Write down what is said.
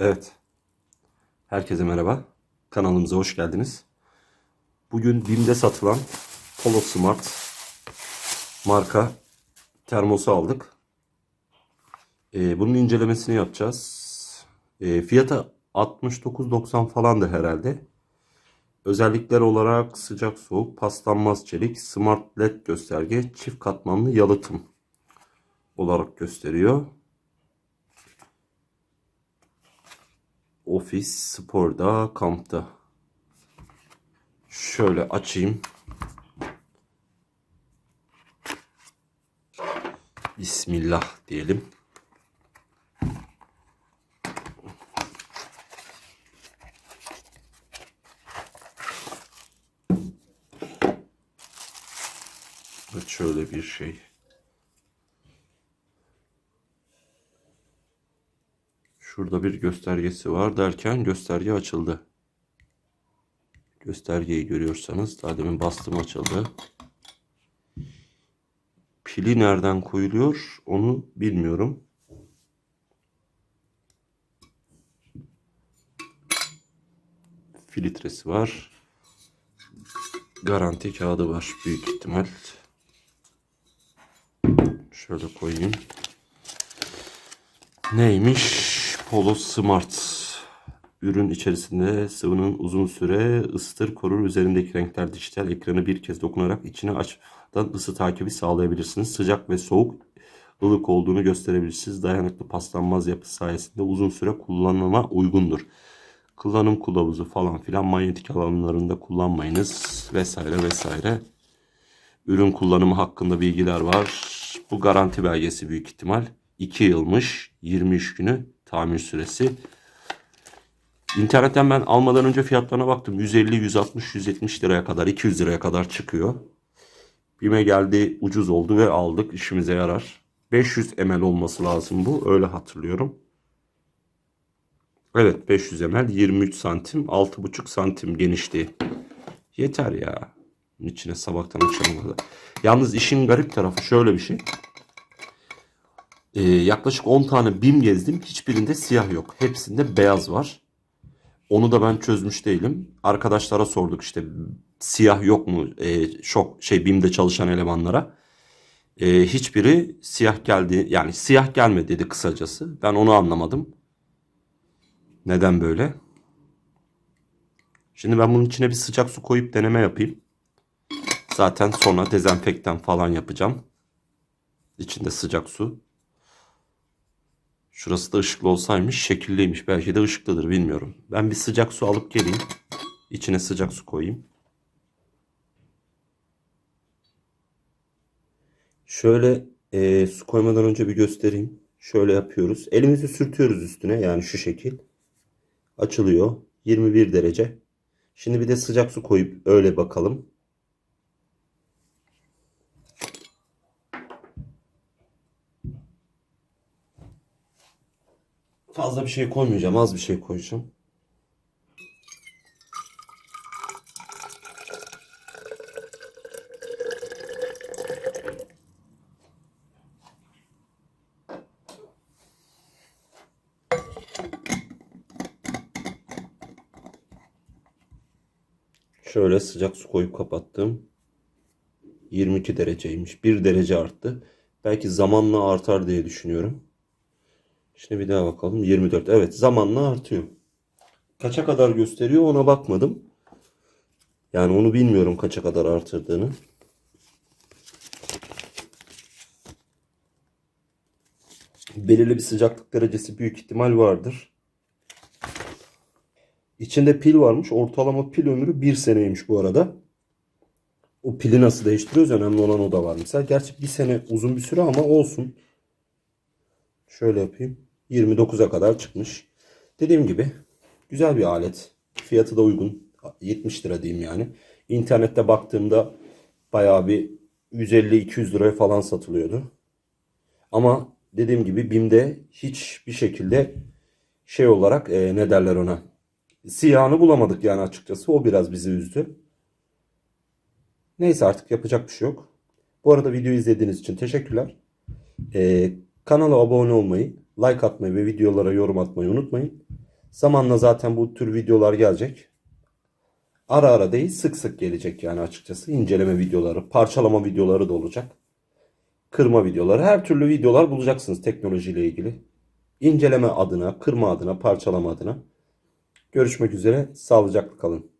Evet. Herkese merhaba. Kanalımıza hoş geldiniz. Bugün BİM'de satılan Polo Smart marka termosu aldık. Ee, bunun incelemesini yapacağız. Ee, fiyatı 69.90 falandı herhalde. Özellikler olarak sıcak soğuk, paslanmaz çelik, smart led gösterge, çift katmanlı yalıtım olarak gösteriyor. Ofis, sporda, kampta. Şöyle açayım. Bismillah diyelim. Evet, şöyle bir şey. Şurada bir göstergesi var derken gösterge açıldı. Göstergeyi görüyorsanız daha demin bastım açıldı. Pili nereden koyuluyor onu bilmiyorum. Filtresi var. Garanti kağıdı var büyük ihtimal. Şöyle koyayım. Neymiş? Polo Smart. Ürün içerisinde sıvının uzun süre ısıtır korur. Üzerindeki renkler dijital ekranı bir kez dokunarak içine açmadan ısı takibi sağlayabilirsiniz. Sıcak ve soğuk ılık olduğunu gösterebilirsiniz. Dayanıklı paslanmaz yapı sayesinde uzun süre kullanıma uygundur. Kullanım kılavuzu falan filan manyetik alanlarında kullanmayınız vesaire vesaire. Ürün kullanımı hakkında bilgiler var. Bu garanti belgesi büyük ihtimal. 2 yılmış 23 günü tamir süresi. İnternetten ben almadan önce fiyatlarına baktım. 150, 160, 170 liraya kadar, 200 liraya kadar çıkıyor. Bime geldi ucuz oldu ve aldık. işimize yarar. 500 ml olması lazım bu. Öyle hatırlıyorum. Evet 500 ml 23 santim 6,5 santim genişliği. Yeter ya. İçine sabahtan akşama kadar. Yalnız işin garip tarafı şöyle bir şey. Ee, yaklaşık 10 tane BİM gezdim. Hiçbirinde siyah yok. Hepsinde beyaz var. Onu da ben çözmüş değilim. Arkadaşlara sorduk işte siyah yok mu ee, şok şey BİM'de çalışan elemanlara. Ee, hiçbiri siyah geldi yani siyah gelmedi dedi kısacası. Ben onu anlamadım. Neden böyle? Şimdi ben bunun içine bir sıcak su koyup deneme yapayım. Zaten sonra dezenfektan falan yapacağım. İçinde sıcak su. Şurası da ışıklı olsaymış şekilliymiş. Belki de ışıklıdır bilmiyorum. Ben bir sıcak su alıp geleyim. İçine sıcak su koyayım. Şöyle e, su koymadan önce bir göstereyim. Şöyle yapıyoruz. Elimizi sürtüyoruz üstüne yani şu şekil. Açılıyor. 21 derece. Şimdi bir de sıcak su koyup öyle bakalım. Fazla bir şey koymayacağım. Az bir şey koyacağım. Şöyle sıcak su koyup kapattım. 22 dereceymiş. 1 derece arttı. Belki zamanla artar diye düşünüyorum. Şimdi bir daha bakalım. 24. Evet zamanla artıyor. Kaça kadar gösteriyor ona bakmadım. Yani onu bilmiyorum kaça kadar artırdığını. Belirli bir sıcaklık derecesi büyük ihtimal vardır. İçinde pil varmış. Ortalama pil ömrü 1 seneymiş bu arada. O pili nasıl değiştiriyoruz? Önemli olan o da var. Mesela gerçi bir sene uzun bir süre ama olsun. Şöyle yapayım. 29'a kadar çıkmış. Dediğim gibi güzel bir alet. Fiyatı da uygun. 70 lira diyeyim yani. İnternette baktığımda bayağı bir 150-200 liraya falan satılıyordu. Ama dediğim gibi BİM'de hiçbir şekilde şey olarak e, ne derler ona siyahını bulamadık yani açıkçası. O biraz bizi üzdü. Neyse artık yapacak bir şey yok. Bu arada videoyu izlediğiniz için teşekkürler. Ee, kanala abone olmayı, like atmayı ve videolara yorum atmayı unutmayın. Zamanla zaten bu tür videolar gelecek. Ara ara değil sık sık gelecek yani açıkçası. İnceleme videoları, parçalama videoları da olacak. Kırma videoları, her türlü videolar bulacaksınız teknolojiyle ilgili. İnceleme adına, kırma adına, parçalama adına. Görüşmek üzere, sağlıcakla kalın.